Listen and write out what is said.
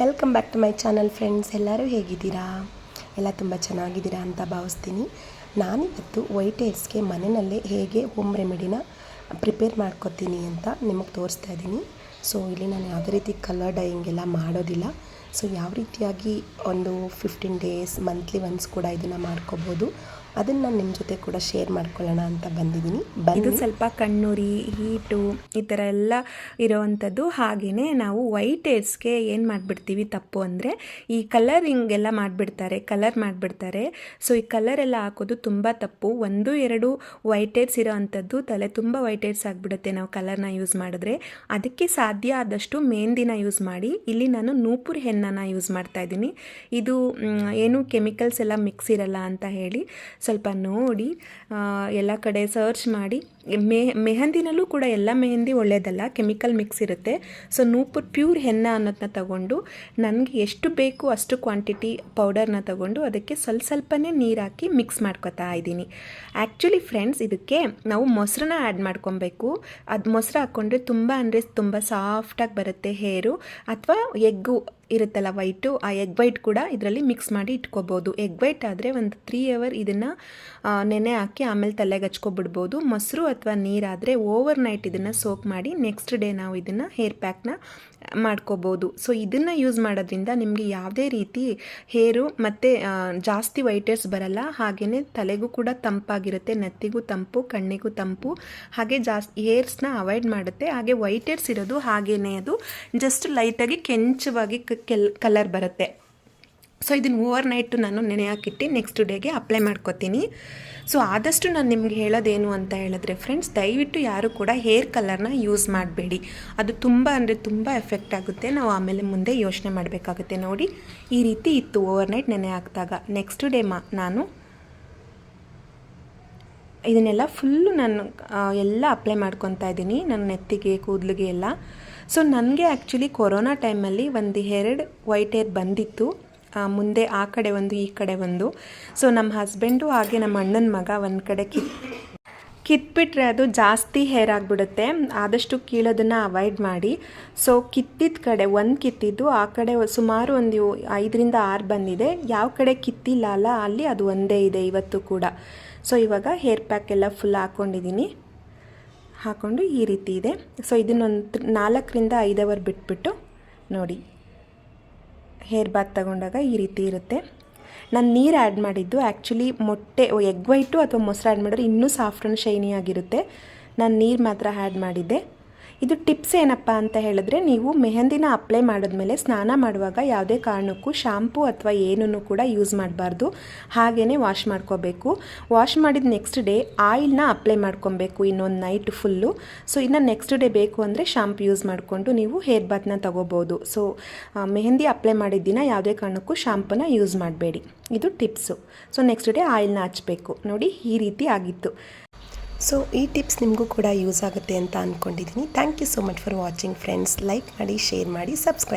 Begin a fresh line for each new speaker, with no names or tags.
Welcome back to my channel friends ಎಲ್ಲರೂ ಹೇಗಿದ್ದೀರಾ? ಎಲ್ಲ ತುಂಬ ಚೆನ್ನಾಗಿದ್ದೀರಾ ಅಂತ ಭಾವಿಸ್ತೀನಿ. ನಾನಿವತ್ತು ವೈಟ್ ಹೇರ್ಸ್ಗೆ ಮನೆಯಲ್ಲೇ ಹೇಗೆ ಹೋಮ್ ರೆಮಿಡಿನ ಪ್ರಿಪೇರ್ ಮಾಡ್ಕೋತೀನಿ ಅಂತ ನಿಮಗೆ ತೋರಿಸ್ತಾ ಇದ್ದೀನಿ. ಸೊ ಇಲ್ಲಿ ನಾನು ಯಾವುದೇ ರೀತಿ ಕಲರ್ ಡೈಯಿಂಗ್ ಎಲ್ಲ ಮಾಡೋದಿಲ್ಲ. ಸೊ ಯಾವ ರೀತಿಯಾಗಿ ಒಂದು ಫಿಫ್ಟೀನ್ ಡೇಸ್ ಮಂತ್ಲಿ ಒನ್ಸ್ ಕೂಡ ಇದನ್ನು ಮಾಡ್ಕೋಬೋದು, ಅದನ್ನು ನಾನು ನಿಮ್ಮ ಜೊತೆ ಕೂಡ ಶೇರ್ ಮಾಡ್ಕೊಳ್ಳೋಣ ಅಂತ ಬಂದಿದ್ದೀನಿ.
ಇದು ಸ್ವಲ್ಪ ಕಣ್ಣುರಿ, ಹೀಟು, ಈ ಥರ ಎಲ್ಲ ಇರೋವಂಥದ್ದು ಹಾಗೆಯೇ ನಾವು ವೈಟ್ ಏರ್ಸ್ಗೆ ಏನು ಮಾಡಿಬಿಡ್ತೀವಿ ತಪ್ಪು ಅಂದರೆ, ಈ ಕಲರಿಂಗ್ ಎಲ್ಲ ಮಾಡಿಬಿಡ್ತಾರೆ ಕಲರ್ ಮಾಡಿಬಿಡ್ತಾರೆ. ಸೊ ಈ ಕಲರ್ ಎಲ್ಲ ಹಾಕೋದು ತುಂಬ ತಪ್ಪು. ಒಂದು, ಎರಡು ವೈಟ್ ಏರ್ಸ್ ಇರೋ ತಲೆ ತುಂಬ ವೈಟ್ ಏರ್ಸ್ ಆಗಿಬಿಡುತ್ತೆ ನಾವು ಕಲರ್ನ ಯೂಸ್ ಮಾಡಿದ್ರೆ. ಅದಕ್ಕೆ ಸಾಧ್ಯ ಆದಷ್ಟು ಮೆಹಂದಿನ ಯೂಸ್ ಮಾಡಿ. ಇಲ್ಲಿ ನಾನು ನೂಪುರ್ ಹೆನ್ನನ್ನು ಯೂಸ್ ಮಾಡ್ತಾ ಇದ್ದೀನಿ. ಇದು ಏನು ಕೆಮಿಕಲ್ಸ್ ಎಲ್ಲ ಮಿಕ್ಸ್ ಇರಲ್ಲ ಅಂತ ಹೇಳಿ ಸ್ವಲ್ಪ ನೋಡಿ ಎಲ್ಲ ಕಡೆ ಸರ್ಚ್ ಮಾಡಿ. ಮೆ, ಮೆಹಂದಿನಲ್ಲೂ ಕೂಡ ಎಲ್ಲ ಮೆಹಂದಿ ಒಳ್ಳೆಯದಲ್ಲ ಕೆಮಿಕಲ್ ಮಿಕ್ಸ್ ಇರುತ್ತೆ. ಸೊ ನೂಪುರ್ ಪ್ಯೂರ್ ಹೆನ್ನ ಅನ್ನೋದನ್ನ ತಗೊಂಡು, ನನಗೆ ಎಷ್ಟು ಬೇಕು ಅಷ್ಟು ಕ್ವಾಂಟಿಟಿ ಪೌಡರ್ನ ತಗೊಂಡು ಅದಕ್ಕೆ ಸ್ವಲ್ಪ ಸ್ವಲ್ಪನೇ ನೀರು ಹಾಕಿ ಮಿಕ್ಸ್ ಮಾಡ್ಕೊತಾ ಇದ್ದೀನಿ. ಆ್ಯಕ್ಚುಲಿ ಫ್ರೆಂಡ್ಸ್ ಇದಕ್ಕೆ ನಾವು ಮೊಸರನ್ನ ಆ್ಯಡ್ ಮಾಡ್ಕೊಬೇಕು. ಅದು ಮೊಸರು ಹಾಕ್ಕೊಂಡ್ರೆ ತುಂಬ ಅಂದರೆ ತುಂಬ ಸಾಫ್ಟಾಗಿ ಬರುತ್ತೆ ಹೇರು ಅಥವಾ ಎಗ್ಗು ಇರುತ್ತಲ್ಲ ವೈಟು, ಆ ಎಗ್ ವೈಟ್ ಕೂಡ ಇದರಲ್ಲಿ ಮಿಕ್ಸ್ ಮಾಡಿ ಇಟ್ಕೋಬೋದು. ಎಗ್ ವೈಟ್ ಆದರೆ ಒಂದು ತ್ರೀ ಅವರ್ ಇದನ್ನು ನೆನೆ ಹಾಕಿ ಆಮೇಲೆ ತಲೆಗೆ ಹಚ್ಕೊಬಿಡ್ಬೋದು. ಮೊಸರು ಅಥವಾ ನೀರಾದರೆ ಓವರ್ ನೈಟ್ ಇದನ್ನು ಸೋಕ್ ಮಾಡಿ ನೆಕ್ಸ್ಟ್ ಡೇ ನಾವು ಇದನ್ನು ಹೇರ್ ಪ್ಯಾಕ್ನ ಮಾಡ್ಕೋಬೋದು. ಸೊ ಇದನ್ನು ಯೂಸ್ ಮಾಡೋದ್ರಿಂದ ನಿಮಗೆ ಯಾವುದೇ ರೀತಿ ಹೇರು ಮತ್ತು ಜಾಸ್ತಿ ವೈಟರ್ಸ್ ಬರಲ್ಲ. ಹಾಗೆಯೇ ತಲೆಗೂ ಕೂಡ ತಂಪಾಗಿರುತ್ತೆ, ನೆತ್ತಿಗೂ ತಂಪು, ಕಣ್ಣಿಗೂ ತಂಪು. ಹಾಗೆ ಜಾಸ್ತಿ ಹೇರ್ಸ್ನ ಅವಾಯ್ಡ್ ಮಾಡುತ್ತೆ. ಹಾಗೆ ವೈಟರ್ಸ್ ಇರೋದು ಹಾಗೆಯೇ ಅದು. ಜಸ್ಟ್ ಲೈಟಾಗಿ ಕೆಂಚವಾಗಿ ಕೆಲ್ ಕಲರ್ ಬರುತ್ತೆ. ಸೊ ಇದನ್ನು ಓವರ್ ನೈಟು ನಾನು ನೆನೆ ಹಾಕಿಟ್ಟು ನೆಕ್ಸ್ಟ್ ಡೇಗೆ ಅಪ್ಲೈ ಮಾಡ್ಕೊತೀನಿ. ಸೊ ಆದಷ್ಟು ನಾನು ನಿಮ್ಗೆ ಹೇಳೋದೇನು ಅಂತ ಹೇಳಿದ್ರೆ ಫ್ರೆಂಡ್ಸ್ ದಯವಿಟ್ಟು ಯಾರು ಕೂಡ ಹೇರ್ ಕಲರ್ನ ಯೂಸ್ ಮಾಡಬೇಡಿ. ಅದು ತುಂಬ ಅಂದರೆ ತುಂಬ ಎಫೆಕ್ಟ್ ಆಗುತ್ತೆ. ನಾವು ಆಮೇಲೆ ಮುಂದೆ ಯೋಚನೆ ಮಾಡಬೇಕಾಗುತ್ತೆ. ನೋಡಿ, ಈ ರೀತಿ ಇತ್ತು ಓವರ್ ನೈಟ್ ನೆನೆ ಹಾಕಿದಾಗ ನೆಕ್ಸ್ಟ್ ಡೇ ಮಾ, ನಾನು ಇದನ್ನೆಲ್ಲ ಫುಲ್ಲು ನಾನು ಎಲ್ಲ ಅಪ್ಲೈ ಮಾಡ್ಕೊತಾ ಇದ್ದೀನಿ ನನ್ನ ನೆತ್ತಿಗೆ, ಕೂದಲಿಗೆ ಎಲ್ಲ. ಸೊ ನನಗೆ ಆ್ಯಕ್ಚುಲಿ ಕೊರೋನಾ ಟೈಮಲ್ಲಿ ಒಂದು ಎರಡು ವೈಟ್ ಹೇರ್ ಬಂದಿತ್ತು. ಮುಂದೆ ಆ ಕಡೆ ಒಂದು, ಈ ಕಡೆ ಒಂದು. ಸೊ ನಮ್ಮ ಹಸ್ಬೆಂಡು ಹಾಗೆ ನಮ್ಮ ಅಣ್ಣನ ಮಗ ಒಂದು ಕಡೆ ಕಿತ್ ಕಿತ್ಬಿಟ್ರೆ ಅದು ಜಾಸ್ತಿ ಹೇರ್ ಆಗಿಬಿಡುತ್ತೆ. ಆದಷ್ಟು ಕೀಳೋದನ್ನು ಅವಾಯ್ಡ್ ಮಾಡಿ. ಸೊ ಕಿತ್ತಿದ ಕಡೆ, ಒಂದು ಕಿತ್ತಿದ್ದು ಆ ಕಡೆ ಸುಮಾರು ಒಂದು ಐದರಿಂದ ಆರು ಬಂದಿದೆ. ಯಾವ ಕಡೆ ಕಿತ್ತಿಲ್ಲ ಅಲ್ಲ, ಅಲ್ಲಿ ಅದು ಒಂದೇ ಇದೆ ಇವತ್ತು ಕೂಡ. ಸೊ ಇವಾಗ ಹೇರ್ ಪ್ಯಾಕ್ ಎಲ್ಲ ಫುಲ್ ಹಾಕ್ಕೊಂಡಿದ್ದೀನಿ ಹಾಕ್ಕೊಂಡು ಈ ರೀತಿ ಇದೆ. ಸೊ ಇದನ್ನೊಂದು ನಾಲ್ಕರಿಂದ ಐದು ಅವರ್ ಬಿಟ್ಬಿಟ್ಟು ನೋಡಿ. ಹೇರ್ ಬಾತ್ ತಗೊಂಡಾಗ ಈ ರೀತಿ ಇರುತ್ತೆ. ನಾನು ನೀರು ಆ್ಯಡ್ ಮಾಡಿದ್ದು ಆ್ಯಕ್ಚುಲಿ ಮೊಟ್ಟೆ ಎಗ್ ವೈಟು ಅಥವಾ ಮೊಸರು ಆ್ಯಡ್ ಮಾಡಿದ್ರೆ ಇನ್ನೂ ಸಾಫ್ಟ್ ಆ್ಯಂಡ್ ಶೈನಿ ಆಗಿರುತ್ತೆ. ನಾನು ನೀರು ಮಾತ್ರ ಆ್ಯಡ್ ಮಾಡಿದ್ದೆ. ಇದು ಟಿಪ್ಸ್ ಏನಪ್ಪ ಅಂತ ಹೇಳಿದ್ರೆ, ನೀವು ಮೆಹಂದಿನ ಅಪ್ಲೈ ಮಾಡಿದ್ಮೇಲೆ ಸ್ನಾನ ಮಾಡುವಾಗ ಯಾವುದೇ ಕಾರಣಕ್ಕೂ ಶಾಂಪೂ ಅಥವಾ ಏನನ್ನು ಕೂಡ ಯೂಸ್ ಮಾಡಬಾರ್ದು. ಹಾಗೇ ವಾಶ್ ಮಾಡ್ಕೋಬೇಕು. ವಾಶ್ ಮಾಡಿದ ನೆಕ್ಸ್ಟ್ ಡೇ ಆಯಿಲ್ನ ಅಪ್ಲೈ ಮಾಡ್ಕೊಬೇಕು, ಇನ್ನೊಂದು ನೈಟ್ ಫುಲ್ಲು. ಸೊ, ಇನ್ನು ನೆಕ್ಸ್ಟ್ ಡೇ ಬೇಕು ಅಂದರೆ ಶಾಂಪು ಯೂಸ್ ಮಾಡಿಕೊಂಡು ನೀವು ಹೇರ್ ಬಾತ್ನ ತಗೋಬೋದು. ಸೊ ಮೆಹಂದಿ ಅಪ್ಲೈ ಮಾಡಿದ ದಿನ ಯಾವುದೇ ಕಾರಣಕ್ಕೂ ಶಾಂಪೂನ ಯೂಸ್ ಮಾಡಬೇಡಿ. ಇದು ಟಿಪ್ಸು. ಸೊ, ನೆಕ್ಸ್ಟ್ ಡೇ ಆಯಿಲ್ನ ಹಚ್ಚಬೇಕು ನೋಡಿ, ಈ ರೀತಿ ಆಗಿತ್ತು.
ಸೊ ಈ ಟಿಪ್ಸ್ ನಿಮಗೂ ಕೂಡ ಯೂಸ್ ಆಗುತ್ತೆ ಅಂತ ಅಂದ್ಕೊಂಡಿದ್ದೀನಿ thank you so much for watching friends like ಮಾಡಿ ಶೇರ್ ಮಾಡಿ ಸಬ್ಸ್ಕ್ರೈಬ್